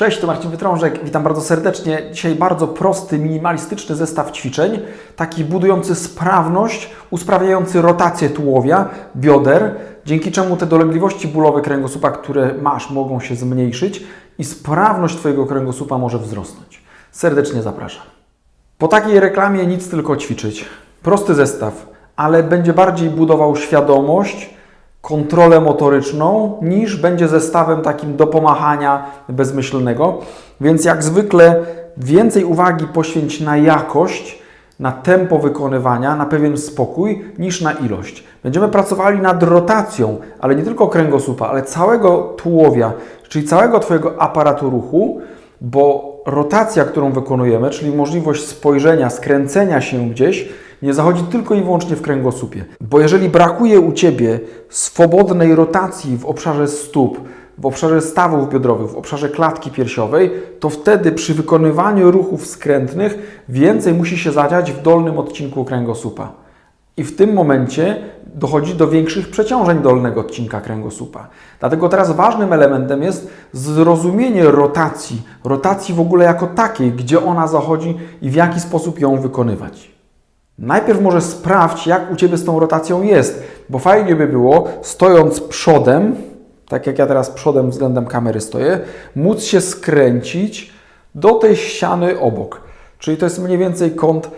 Cześć, to Marcin Wytrążek, witam bardzo serdecznie. Dzisiaj bardzo prosty, minimalistyczny zestaw ćwiczeń, taki budujący sprawność, usprawniający rotację tułowia, bioder, dzięki czemu te dolegliwości bólowe kręgosłupa, które masz, mogą się zmniejszyć i sprawność Twojego kręgosłupa może wzrosnąć. Serdecznie zapraszam. Po takiej reklamie nic tylko ćwiczyć. Prosty zestaw, ale będzie bardziej budował świadomość, kontrolę motoryczną, niż będzie zestawem takim do pomachania bezmyślnego. Więc jak zwykle więcej uwagi poświęć na jakość, na tempo wykonywania, na pewien spokój, niż na ilość. Będziemy pracowali nad rotacją, ale nie tylko kręgosłupa, ale całego tułowia, czyli całego Twojego aparatu ruchu, bo rotacja, którą wykonujemy, czyli możliwość spojrzenia, skręcenia się gdzieś, nie zachodzi tylko i wyłącznie w kręgosłupie. Bo jeżeli brakuje u Ciebie swobodnej rotacji w obszarze stóp, w obszarze stawów biodrowych, w obszarze klatki piersiowej, to wtedy przy wykonywaniu ruchów skrętnych więcej musi się zadziać w dolnym odcinku kręgosłupa. I w tym momencie dochodzi do większych przeciążeń dolnego odcinka kręgosłupa. Dlatego teraz ważnym elementem jest zrozumienie rotacji, rotacji w ogóle jako takiej, gdzie ona zachodzi i w jaki sposób ją wykonywać. Najpierw może sprawdź, jak u Ciebie z tą rotacją jest, bo fajnie by było, stojąc przodem, tak jak ja teraz przodem względem kamery stoję, móc się skręcić do tej ściany obok. Czyli to jest mniej więcej kąt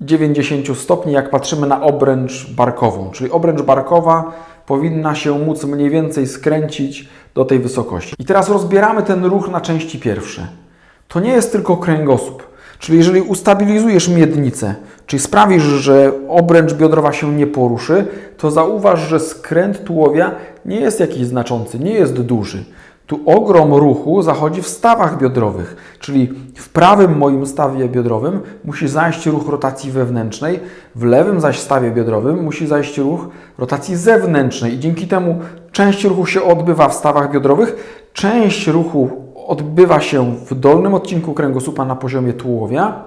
90 stopni, jak patrzymy na obręcz barkową. Czyli obręcz barkowa powinna się móc mniej więcej skręcić do tej wysokości. I teraz rozbieramy ten ruch na części pierwsze. To nie jest tylko kręgosłup. Czyli jeżeli ustabilizujesz miednicę, czyli sprawisz, że obręcz biodrowa się nie poruszy, to zauważ, że skręt tułowia nie jest jakiś znaczący, nie jest duży. Tu ogrom ruchu zachodzi w stawach biodrowych, czyli w prawym moim stawie biodrowym musi zajść ruch rotacji wewnętrznej, w lewym zaś stawie biodrowym musi zajść ruch rotacji zewnętrznej i dzięki temu część ruchu się odbywa w stawach biodrowych, część ruchu odbywa się w dolnym odcinku kręgosłupa na poziomie tułowia.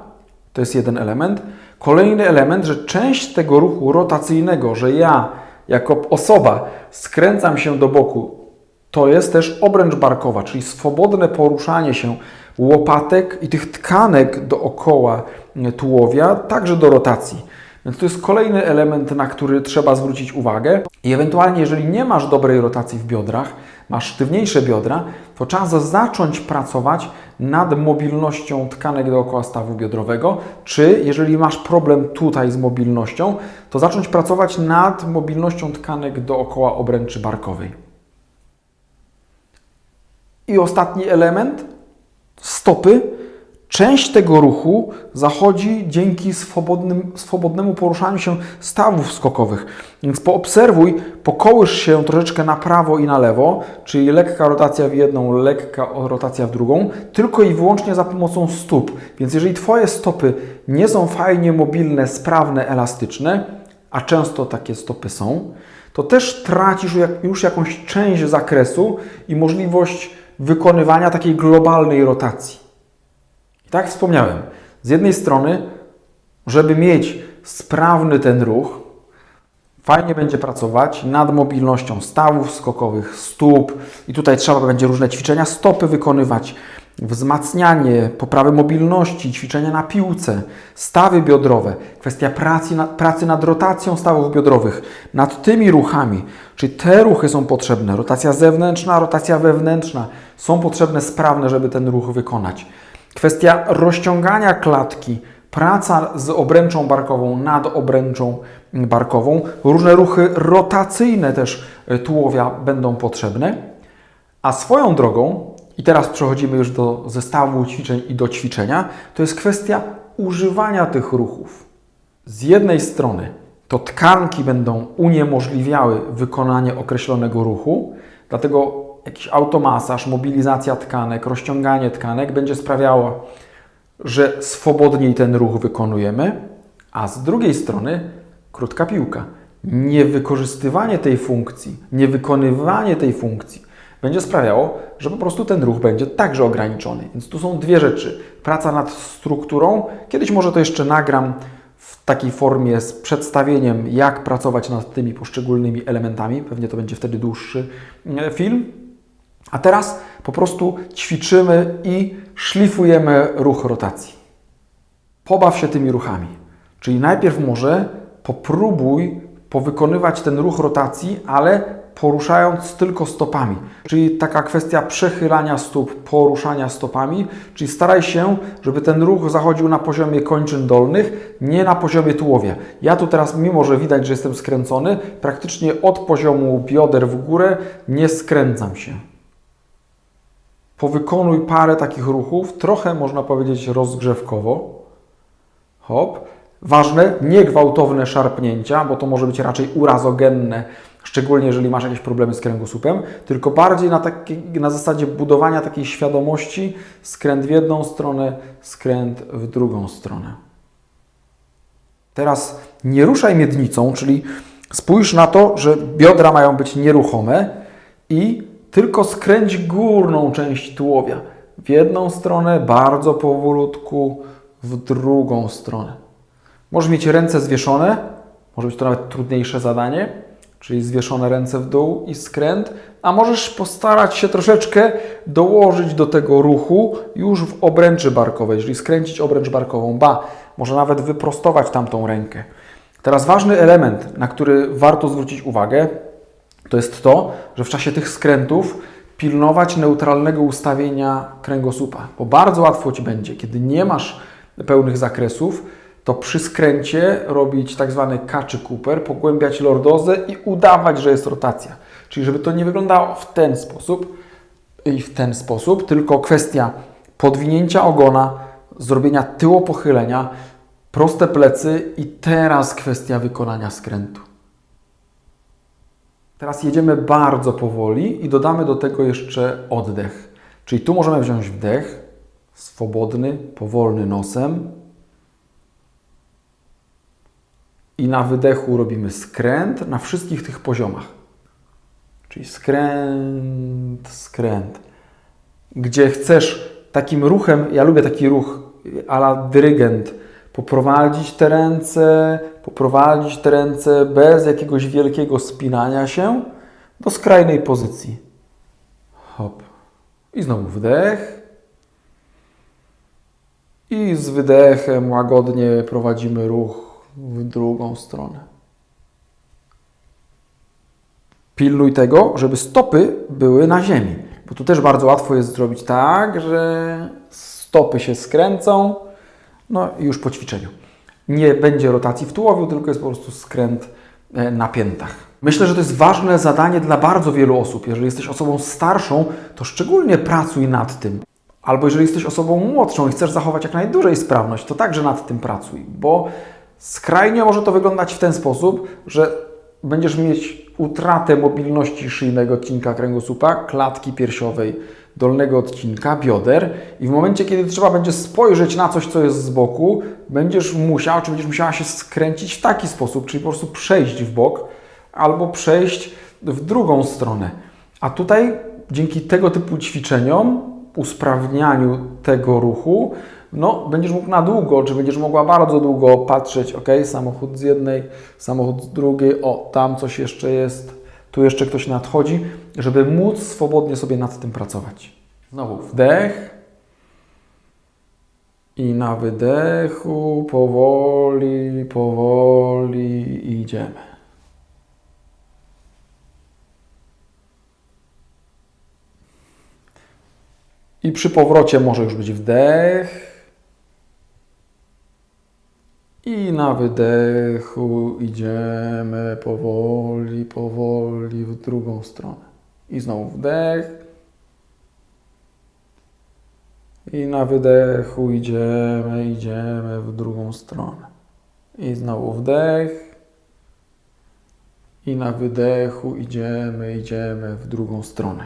To jest jeden element. Kolejny element, że część tego ruchu rotacyjnego, że ja jako osoba skręcam się do boku, to jest też obręcz barkowa, czyli swobodne poruszanie się łopatek i tych tkanek dookoła tułowia, także do rotacji. Więc to jest kolejny element, na który trzeba zwrócić uwagę. I ewentualnie, jeżeli nie masz dobrej rotacji w biodrach, masz sztywniejsze biodra, to czas zacząć pracować nad mobilnością tkanek dookoła stawu biodrowego, czy jeżeli masz problem tutaj z mobilnością, to zacząć pracować nad mobilnością tkanek dookoła obręczy barkowej. I ostatni element, stopy. Część tego ruchu zachodzi dzięki swobodnym, swobodnemu poruszaniu się stawów skokowych. Więc poobserwuj, pokołysz się troszeczkę na prawo i na lewo, czyli lekka rotacja w jedną, lekka rotacja w drugą, tylko i wyłącznie za pomocą stóp. Więc jeżeli Twoje stopy nie są fajnie mobilne, sprawne, elastyczne, a często takie stopy są, to też tracisz już jakąś część zakresu i możliwość wykonywania takiej globalnej rotacji. Tak wspomniałem, z jednej strony, żeby mieć sprawny ten ruch, fajnie będzie pracować nad mobilnością stawów skokowych, stóp i tutaj trzeba będzie różne ćwiczenia stopy wykonywać, wzmacnianie, poprawę mobilności, ćwiczenia na piłce, stawy biodrowe, kwestia pracy pracy nad rotacją stawów biodrowych, nad tymi ruchami, czyli te ruchy są potrzebne, rotacja zewnętrzna, rotacja wewnętrzna. Są potrzebne, sprawne, żeby ten ruch wykonać. Kwestia rozciągania klatki, praca z obręczą barkową nad obręczą barkową, różne ruchy rotacyjne też tułowia będą potrzebne. A swoją drogą, i teraz przechodzimy już do zestawu ćwiczeń i do ćwiczenia, to jest kwestia używania tych ruchów. Z jednej strony to tkanki będą uniemożliwiały wykonanie określonego ruchu, dlatego jakiś automasaż, mobilizacja tkanek, rozciąganie tkanek będzie sprawiało, że swobodniej ten ruch wykonujemy, a z drugiej strony krótka piłka. Niewykorzystywanie tej funkcji, niewykonywanie tej funkcji będzie sprawiało, że po prostu ten ruch będzie także ograniczony. Więc tu są dwie rzeczy. Praca nad strukturą. Kiedyś może to jeszcze nagram w takiej formie z przedstawieniem, jak pracować nad tymi poszczególnymi elementami. Pewnie to będzie wtedy dłuższy e, film. A teraz po prostu ćwiczymy i szlifujemy ruch rotacji. Pobaw się tymi ruchami. Czyli najpierw może popróbuj powykonywać ten ruch rotacji, ale poruszając tylko stopami. Czyli taka kwestia przechylania stóp, poruszania stopami, czyli staraj się, żeby ten ruch zachodził na poziomie kończyn dolnych, nie na poziomie tułowia. Ja tu teraz, mimo że widać, że jestem skręcony, praktycznie od poziomu bioder w górę nie skręcam się. Powykonuj parę takich ruchów, trochę można powiedzieć rozgrzewkowo. Hop. Ważne, niegwałtowne szarpnięcia, bo to może być raczej urazogenne, szczególnie jeżeli masz jakieś problemy z kręgosłupem, tylko bardziej na, taki, na zasadzie budowania takiej świadomości, skręt w jedną stronę, skręt w drugą stronę. Teraz nie ruszaj miednicą, czyli spójrz na to, że biodra mają być nieruchome i tylko skręć górną część tułowia. W jedną stronę, bardzo powolutku, w drugą stronę. Możesz mieć ręce zwieszone, może być to nawet trudniejsze zadanie, czyli zwieszone ręce w dół i skręt, a możesz postarać się troszeczkę dołożyć do tego ruchu już w obręczy barkowej, czyli skręcić obręcz barkową, ba, może nawet wyprostować tamtą rękę. Teraz ważny element, na który warto zwrócić uwagę, to jest to, że w czasie tych skrętów pilnować neutralnego ustawienia kręgosłupa, bo bardzo łatwo Ci będzie, kiedy nie masz pełnych zakresów, to przy skręcie robić tak zwany kaczy Cooper, pogłębiać lordozę i udawać, że jest rotacja. Czyli żeby to nie wyglądało w ten sposób i w ten sposób, tylko kwestia podwinięcia ogona, zrobienia tyłopochylenia, proste plecy i teraz kwestia wykonania skrętu. Teraz jedziemy bardzo powoli i dodamy do tego jeszcze oddech. Czyli tu możemy wziąć wdech, swobodny, powolny nosem. I na wydechu robimy skręt na wszystkich tych poziomach. Czyli skręt, skręt. Gdzie chcesz takim ruchem, ja lubię taki ruch ala dyrygent, poprowadzić te ręce, poprowadzić te ręce bez jakiegoś wielkiego spinania się do skrajnej pozycji. Hop. I znowu wdech. I z wydechem łagodnie prowadzimy ruch w drugą stronę. Pilnuj tego, żeby stopy były na ziemi, bo tu też bardzo łatwo jest zrobić tak, że stopy się skręcą, no i już po ćwiczeniu. Nie będzie rotacji w tułowiu, tylko jest po prostu skręt e, na piętach. Myślę, że to jest ważne zadanie dla bardzo wielu osób. Jeżeli jesteś osobą starszą, to szczególnie pracuj nad tym. Albo jeżeli jesteś osobą młodszą i chcesz zachować jak najdłużej sprawność, to także nad tym pracuj, bo skrajnie może to wyglądać w ten sposób, że będziesz mieć utratę mobilności szyjnego odcinka kręgosłupa, klatki piersiowej, dolnego odcinka, bioder i w momencie, kiedy trzeba będzie spojrzeć na coś, co jest z boku, będziesz musiał, czy będziesz musiała się skręcić w taki sposób, czyli po prostu przejść w bok albo przejść w drugą stronę. A tutaj dzięki tego typu ćwiczeniom, usprawnianiu tego ruchu, no, będziesz mógł na długo, czy będziesz mogła bardzo długo patrzeć, ok, samochód z jednej, samochód z drugiej, o, tam coś jeszcze jest, tu jeszcze ktoś nadchodzi, żeby móc swobodnie sobie nad tym pracować. Znowu wdech i na wydechu powoli, powoli idziemy. I przy powrocie może już być wdech. I na wydechu idziemy powoli, powoli w drugą stronę. I znowu wdech. I na wydechu idziemy, idziemy w drugą stronę. I znowu wdech. I na wydechu idziemy, idziemy w drugą stronę.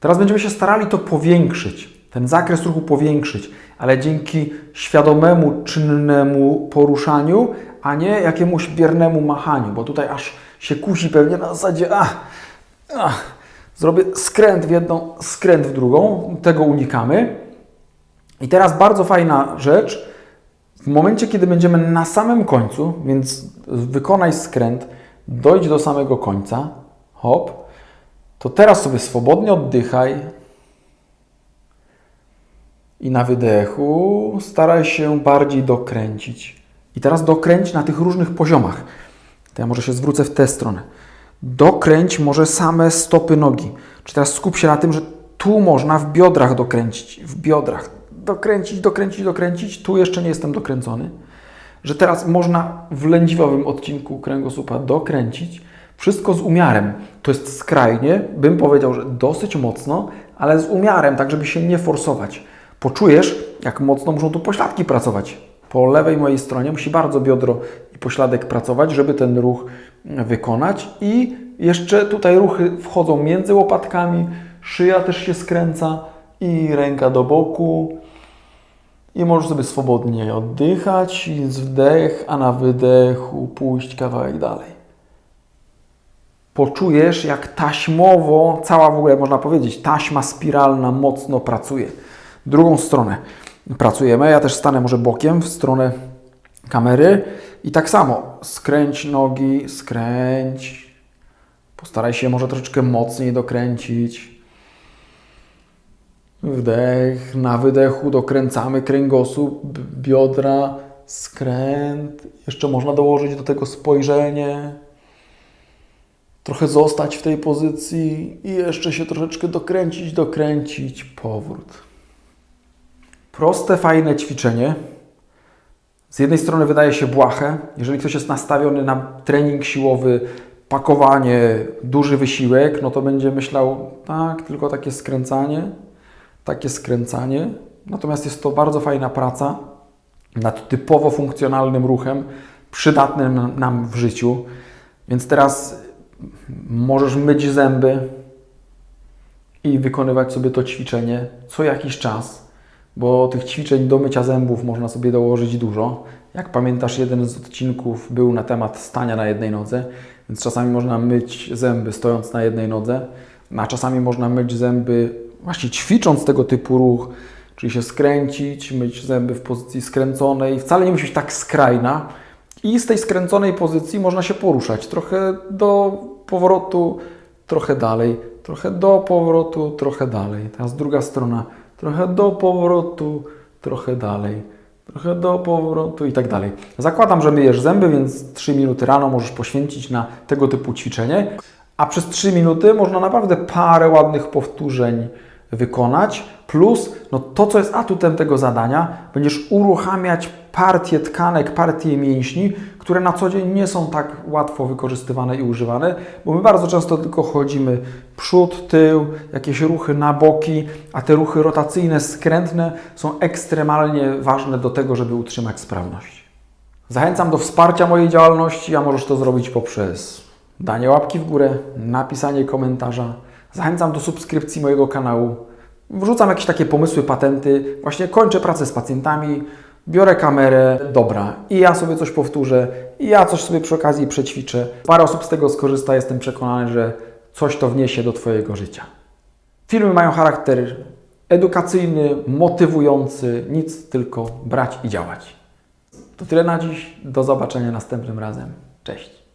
Teraz będziemy się starali to powiększyć, ten zakres ruchu powiększyć, ale dzięki świadomemu, czynnemu poruszaniu, a nie jakiemuś biernemu machaniu, bo tutaj aż się kusi pewnie na zasadzie, a, a zrobię skręt w jedną, skręt w drugą, tego unikamy. I teraz bardzo fajna rzecz, w momencie, kiedy będziemy na samym końcu, więc wykonaj skręt, dojdź do samego końca, hop, To teraz sobie swobodnie oddychaj i na wydechu staraj się bardziej dokręcić. I teraz dokręć na tych różnych poziomach. To ja może się zwrócę w tę stronę. Dokręć może same stopy nogi. Czy teraz skup się na tym, że tu można w biodrach dokręcić. W biodrach. Dokręcić, dokręcić, dokręcić. Tu jeszcze nie jestem dokręcony. Że teraz można w lędźwiowym odcinku kręgosłupa dokręcić. Wszystko z umiarem. To jest skrajnie, bym powiedział, że dosyć mocno, ale z umiarem, tak żeby się nie forsować. Poczujesz, jak mocno muszą tu pośladki pracować. Po lewej mojej stronie musi bardzo biodro i pośladek pracować, żeby ten ruch wykonać. I jeszcze tutaj ruchy wchodzą między łopatkami, szyja też się skręca i ręka do boku. I możesz sobie swobodnie oddychać, z wdech, a na wydechu pójść kawałek dalej. Poczujesz, jak taśmowo, cała w ogóle można powiedzieć, taśma spiralna mocno pracuje. Drugą stronę pracujemy. Ja też stanę może bokiem w stronę kamery i tak samo skręć nogi, skręć. Postaraj się może troszeczkę mocniej dokręcić. Wdech, na wydechu dokręcamy kręgosłup, biodra, skręt. Jeszcze można dołożyć do tego spojrzenie. Trochę zostać w tej pozycji i jeszcze się troszeczkę dokręcić, dokręcić, powrót. Proste, fajne ćwiczenie. Z jednej strony wydaje się błahe. Jeżeli ktoś jest nastawiony na trening siłowy, pakowanie, duży wysiłek, no to będzie myślał, tak, tylko takie skręcanie, takie skręcanie. Natomiast jest to bardzo fajna praca nad typowo funkcjonalnym ruchem, przydatnym nam w życiu. Więc teraz możesz myć zęby i wykonywać sobie to ćwiczenie co jakiś czas bo tych ćwiczeń do mycia zębów można sobie dołożyć dużo. Jak pamiętasz, jeden z odcinków był na temat stania na jednej nodze, więc czasami można myć zęby stojąc na jednej nodze, a czasami można myć zęby właśnie ćwicząc tego typu ruch, czyli się skręcić, myć zęby w pozycji skręconej. Wcale nie musi być tak skrajna. I z tej skręconej pozycji można się poruszać trochę do powrotu, trochę dalej, trochę do powrotu, trochę dalej. Teraz druga strona trochę do powrotu, trochę dalej, trochę do powrotu i tak dalej. Zakładam, że myjesz zęby, więc 3 minuty rano możesz poświęcić na tego typu ćwiczenie, a przez 3 minuty można naprawdę parę ładnych powtórzeń wykonać, plus no to, co jest atutem tego zadania, będziesz uruchamiać partie tkanek, partie mięśni, które na co dzień nie są tak łatwo wykorzystywane i używane, bo my bardzo często tylko chodzimy przód, tył, jakieś ruchy na boki, a te ruchy rotacyjne, skrętne są ekstremalnie ważne do tego, żeby utrzymać sprawność. Zachęcam do wsparcia mojej działalności, a możesz to zrobić poprzez danie łapki w górę, napisanie komentarza. Zachęcam do subskrypcji mojego kanału. Wrzucam jakieś takie pomysły, patenty. Właśnie kończę pracę z pacjentami, biorę kamerę, dobra, i ja sobie coś powtórzę, i ja coś sobie przy okazji przećwiczę. Parę osób z tego skorzysta, jestem przekonany, że coś to wniesie do Twojego życia. Filmy mają charakter edukacyjny, motywujący, nic tylko brać i działać. To tyle na dziś. Do zobaczenia następnym razem. Cześć.